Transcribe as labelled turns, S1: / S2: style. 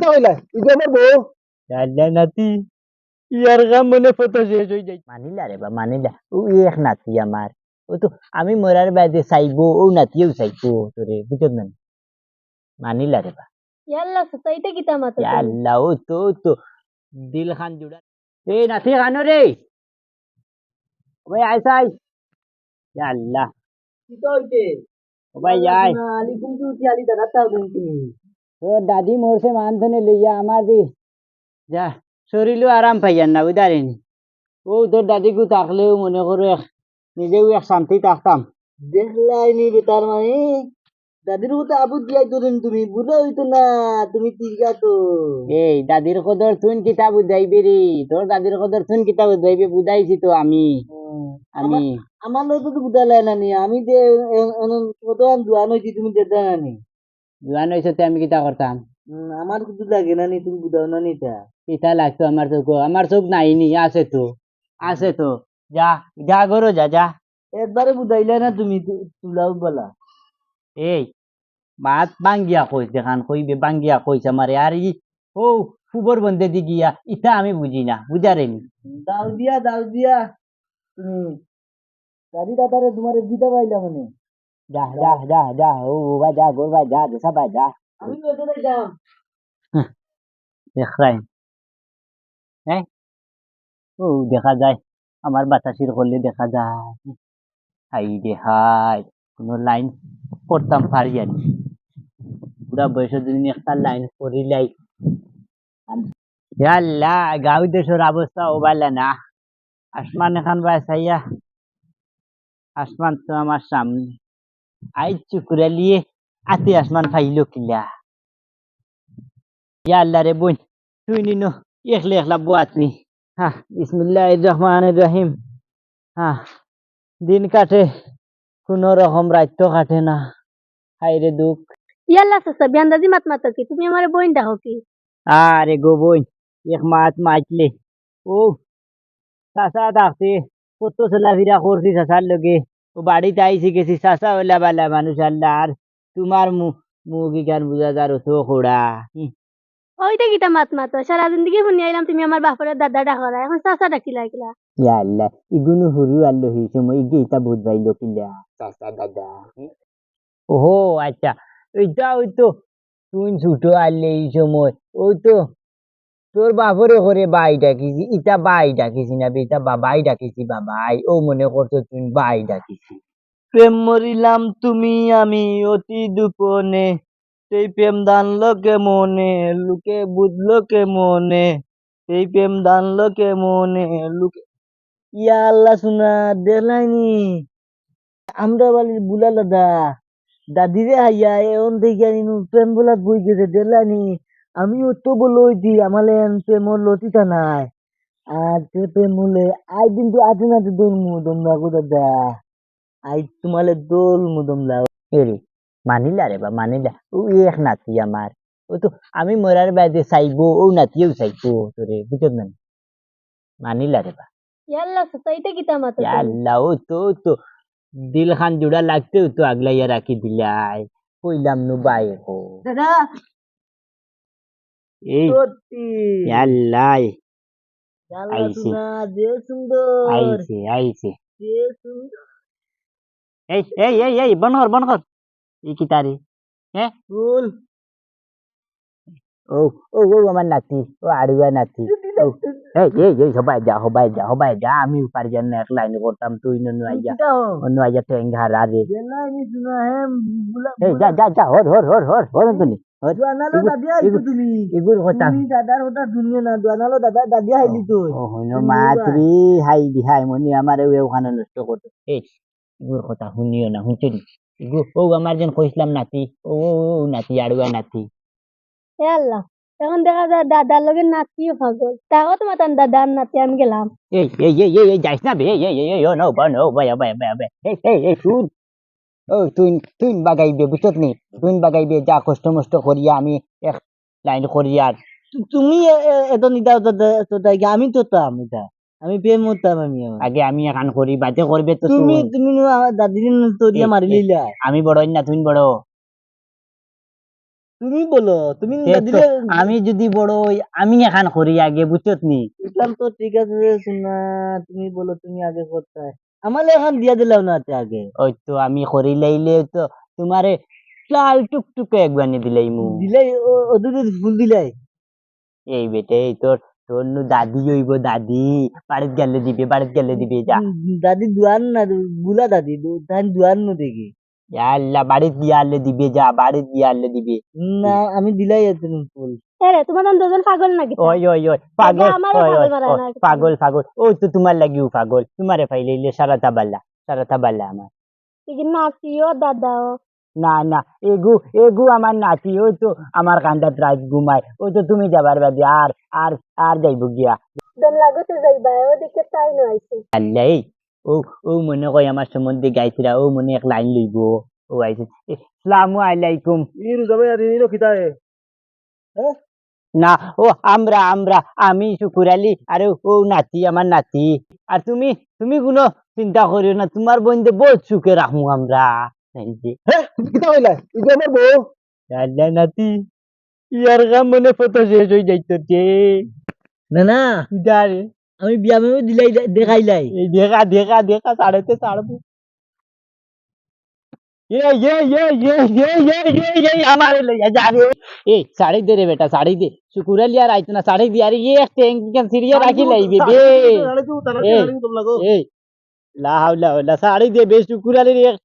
S1: কিতা কইলা ইগো আমার বউ
S2: আল্লাহ নাতি ইয়ার কাম মনে ফটো শেষ হয়ে যায় মানিলা রে বা মানিলা ও এক নাতি আমার ও তো আমি মরার বাদে চাইব ও নাতিও চাইব তোরে বুঝত না মানিলা রে বা
S3: ইয়াল্লা সোসাইটি কিতা মাতো
S2: ইয়া আল্লাহ ও তো তো দিল খান জুড়া এ নাতি খানো রে ওই আয় সাই ইয়া আল্লাহ
S1: কিতা হইতে
S2: ও ভাই আয়
S1: আলি কুমতু উঠি আলি দাদা তাও তুমি
S2: তোর দাদি মরছে মানধনে লইয়া আমার দি যা শরীরও আরাম পাইয়ান না বুঝারিনি ও তোর দাদিকু থাকলেও মনে করো এক নিজেও এক শান্তি থাকতাম
S1: দেখলাই নি বেটার মানে দাদির মতো আবু দিয়াই তোরেন তুমি বুড়ো হইতো না তুমি তিরগা তো
S2: এই দাদির কদর তুন কিতা বুঝাইবি রে তোর দাদির কদর তুন কিতা বুঝাইবি বুঝাইছি তো আমি আমি
S1: আমার লোক তো বুঝালাই না নি আমি যে কত দোয়ান হয়েছি তুমি যেতে না নি
S2: জোয়ান হয়েছে আমি কিতা করতাম?
S1: আমার কিছু লাগে না নি তুমি বুঝাও না নি
S2: কিতা লাগতো আমার চোখ? আমার চোখ নাই নি আছে তো আছে তো। যা যা করো যা যা।
S1: একবারে বুঝাইলে না তুমি তুলাও বলা
S2: এই মাত বাঙ্গিয়া কইস দেখান কইবে বাঙ্গিয়া কইস আমারে। আর ই ও ফুবর বন্ধে দি গিয়া ইটা আমি বুঝি না বুঝারেনি
S1: দাও দিয়া দাও দিয়া। তুমি দাদি দাদারে তোমার দিতে পাইলা মানে
S2: যা যা যা যা ও বাবা যা গোর ভাই যা দেশা ভাই যা।
S1: আমি যাম
S2: হ্যাঁ ও দেখা যায়। আমার বাতাসির করলে দেখা যায়। হাই রে হাই কোনো লাইন করতাম পারি আর। পুরা বয়সের যদি একটা লাইন করিলাই আল্লাহ গাঁও দেশের অবস্থা ওবালে না। আসমান এখান বাসাইয়া আসমান তো আমার সামনে। আই চুকুরা লিয়ে আতে আসমান ফাইলো কিলা ইয়া আল্লাহ রে বোন তুই নিনো একলা একলা বুয়াতনি হ্যাঁ বিসমিল্লাহ রহমান রহিম হ্যাঁ দিন কাটে কোন রকম রাত্য কাটে না হাই রে দুঃখ
S3: ইয়াল্লা সোসা বিয়ান্দাজি মাত মাতো কি তুমি আমার বোন ডাকো কি
S2: আরে গো বোন এক মাছ মাছলে ও চাষা থাকতে কত চলাফেরা করছি চাষার লগে বাড়িতে আইসি গেছি চাষা ওলা বালা মানুষ আল্লাহ আর তোমার মুখ ইকান বুঝা যার তো খোড়া।
S3: ওইটা কিতা মাত মাতো? সারা জিন্দগি শুনি আইলাম তুমি আমার বাপরে দাদা ডাকলা এখন চাচা ডাকিলা কিলা
S2: ইয়া আল্লাহ ইগুনো হুরু আল্লাহি সময় ইগে ইটা বুধ ভাইলো কিলা চাচা দাদা। ওহো আচ্ছা এইটা ওই তো তুই ছোট আনলে এই সময় ওই তো তোর বাপরে করে বাই ডাকিছি ইটা বাই ডাকিছি না বে, ইটা বাবাই ডাকিছি বাবাই ও মনে করছ তুমি বাই ডাকিছি।
S1: প্রেম মরিলাম তুমি আমি অতি দুপনে সেই প্রেম দানলো কে মনে লুকে বুঝলো কে মনে সেই প্রেম দানলো কে মনে লুকে ইয়া আল্লাহ শুনা দেখলাইনি আমরা বাড়ির বুলা দাদা দাদিরে আইয়া এমন আনিনু প্রেম বলা বই গেছে দেখলাইনি আমিও তো বলো দি আমালে প্রেম লতিতা নাই। আর সে প্রেম হলে আই কিন্তু আছে না তো দোল মু দমলা গো দাদা। আই তোমালে দোল মু দমলা
S2: এরে মানিলা রে বা মানিলা। ও এক নাতি আমার। ও তো আমি মরার বাদে চাইব ও নাতিও চাইব তোরে বুঝত না মানিলা রে বা।
S3: ইয়াল্লা সোসাইটি কিতা মাতো
S2: ইয়া আল্লাহ ও তো তো। দিল খান জুড়া লাগতে তো আগলাইয়া রাখি দিলাই। কইলাম নু বাই হো
S1: দাদা
S2: এই
S1: সত্যি
S2: ইয়া আল্লাহ
S1: আল্লাহ
S2: আইছে।
S1: শোনা যে সুন্দর
S2: আইছে আইছে
S1: যে সুন্দর
S2: এই এই এই এই বন কর বন কর ই কি তারি
S1: ফুল
S2: ও ও ও আমার নাতি ও আড়ুয়া নাতি ও এই এই এই সবাই যা সবাই যা সবাই যা আমি পারি জানি এক লাইন করতাম তুই ননু আইয়া
S1: কিটা হো
S2: অন্য আইয়া টেঙ্গার আরে
S1: বেলা নি শোনা হে বুলা
S2: এই যা যা যা হর হর হর হর হর তুমি কথা
S1: দাদার শুনিও না তো
S2: ও আমার যেন কইছিলাম নাতি। ও নাতি আড়ুয়া নাতি।
S3: ইয়াল্লা এখন দেখা যায় দাদার লগে নাতিও পাগল তাও তোমার তার দাদা আর নাতি আমি গেলাম
S2: এই এই এই যাইস না বে? এই এই এই ও নো বা নো বা বা বা বা এই এই এই শুন। ও তুই তুই বাগাইবে বুঝছত নি? তুই বাগাইবে যা কষ্ট মষ্ট করিয়া আমি এক লাইন করিয়া
S1: তুমি এত তো তাই আমি তো তাম এটা আমি প্রেম হতাম আমি।
S2: আগে আমি এখান করি বাদে করবে তো
S1: তুমি তুমি নো দাদির তরিয়া মারি লিলা
S2: আমি বড় না তুই বড়।
S1: তুমি বলো তুমি না
S2: তো আমি যদি বড় হই আমি এখান করি আগে বুঝছত নি?
S1: ইসলাম তো ঠিক আছে শোনা তুমি বলো তুমি আগে কোথায়? আমার এখন দিয়া দিলাম না তে আগে।
S2: ওই তো আমি করি লাইলে তো তোমারে চাল টুকটুকে এক বানিয়ে দিলাই মু।
S1: দিলাই? ওদের ফুল দিলাই?
S2: এই বেটে এই তোর তোর নু দাদি হইব দাদি। বাড়িত গেলে দিবে বাড়িত গেলে দিবে যা।
S1: দাদি দুয়ার না গুলা দাদি ধান দুয়ার নু দেখি।
S2: আল্লাহ বাড়িত গিয়ে আনলে দিবে যা বাড়িত গিয়ে আনলে দিবে।
S1: না আমি দিলাই এত ফুল
S3: এরে তোমার দুজন পাগল নাকি?
S2: ওই ওই ওই পাগল
S3: পাগল।
S2: পাগল পাগল। ওই তো তোমার লাগিও পাগল। তোমারে ফাইলে সারাটা বাল্লা সারাটা বাল্লা আমার।
S3: এই নাচিও দাদাও।
S2: না না এগু এগু আমার নাতি ওই তো আমার কান্দাত রাত ঘুমায়। ওই তো তুমি যাবার বাদে আর আর আর যাইব গিয়া।
S3: দম লাগতে যাইবা ওদিকে তাই নয়।
S2: আল্লাহ ও ও মনে কয় আমার সম্বন্ধে গাইছিরা ও মনে এক লাইন লইব ও আইছে আসসালামু আলাইকুম।
S1: ই রুজাবে আর ইনো খিতায়
S2: না ও আমরা আমরা আমি শুকুর আলী আরে ও নাতি আমার নাতি। আর তুমি তুমি কোনো চিন্তা করিও না তোমার বন্ধে বহুত সুখে রাখব আমরা।
S1: হ্যাঁ
S2: নাতি ইয়ার কাম মনে ফটো শেষ হয়ে যাইতো যে
S1: না না। আমি বিয়া মেয়ে দিলাই দেখাইলাই
S2: এই দেখা দেখা দেখা সাড়েতে ছাড়বো ये ये ये ये ये ये ये ये हमारे लिए जा रे ए साड़ी दे रे बेटा साड़ी दे शुक्र लिया राइट ना साड़ी दिया रे ये एक टैंक के सीरिया राखी लाई बे ए ए ला हावला ला साड़ी दे बे शुक्र रे